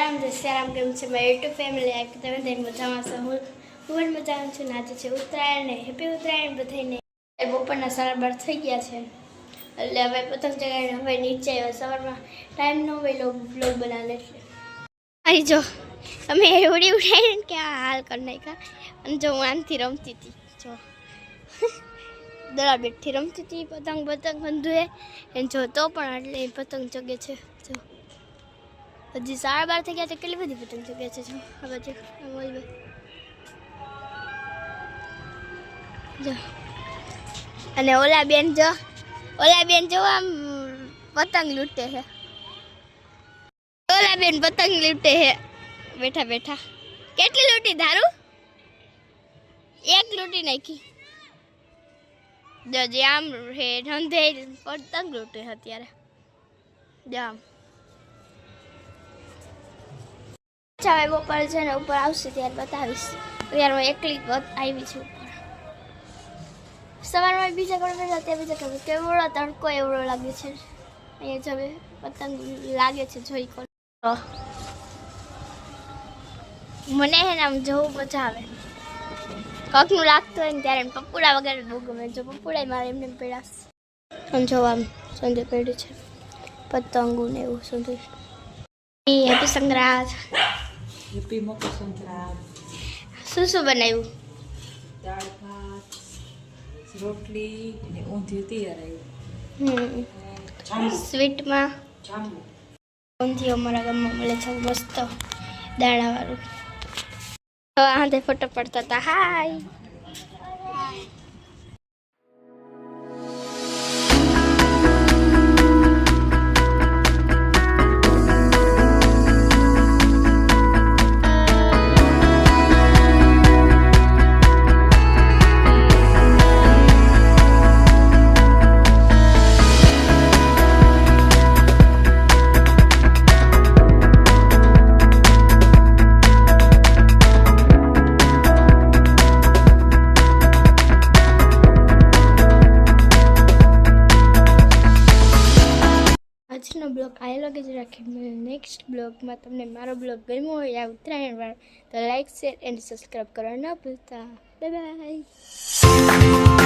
રામ જય કેમ છે? મારી યુટ્યુબ ફેમિલી આ કે તમે તેની મજામાં છો? હું હું પણ મજામાં છું નાચે છે ઉત્તરાયણ ને હેપી ઉત્તરાયણ બધાને એ બપોરના સાડા બાર થઈ ગયા છે. એટલે હવે પતંગ ચગાવીને હવે નીચે આવ્યો સવારમાં ટાઈમ ન હોય લો બ્લોગ બનાવે એટલે. અહીં જો, અમે ઉડી ઉડાઈને કે આ હાલ કરી નાખ્યા. અને જો હું આનથી રમતી હતી, જો. દડા બેટથી રમતી હતી, પતંગ પતંગ બંધુએ એને જો તો પણ એટલે પતંગ ચગે છે, જો. હજી સાડા બાર થઈ ગયા છે, કેટલી બધી પતંગ ચગે છે આ બાજુ જો. અને ઓલા બેન જો, ઓલા બેન જો આમ, પતંગ લૂંટે છે. ઓલા બેન પતંગ લૂંટે છે. બેઠા બેઠા. કેટલી લૂંટી, ધારું? એક લૂંટી નાખી. જો, જે આમ હે ધંધે પતંગ લૂંટે અત્યારે. જો હવે બપોર છે ને ઉપર આવશે ત્યારે બતાવીશ. ત્યારે હું એકલી આવી છું ઉપર. સવારમાં બીજા કડે બેઠા ત્યાં બીજા કડે કેવડો તડકો એવડો લાગે છે. અહીંયા જવે પતંગ લાગે છે જોઈ કોણ? મને હે આમ જવું મજા આવે. કકનું લાગતું હોય ને ત્યારે એમ પપુડા વગર બહુ ગમે. જો પપુડા મારે એમને પીડાશ. આમ જો આમ સંધે પેડી છે. પતંગો ને એવું સંધે હેપી સંક્રાંત. હેપી મકર સંક્રાંત શું શું બનાવ્યું દાળ ભાત રોટલી અને ઊંધિયું તૈયાર હમ આવ્યું સ્વીટમાં ઊંધિયું અમારા ગામમાં મળે છે મસ્ત દાણાવાળું તો આંધે ફોટો પડતા હતા હાય બ્લોગ આ લગે જ રાખી નેક્સ્ટ બ્લોગમાં તમને મારો બ્લોગ ગમ્યો હોય આ ઉત્તરાયણ વાળો, તો લાઈક શેર એન્ડ સબસ્ક્રાઈબ કરવા ન ભૂલતા. Bye bye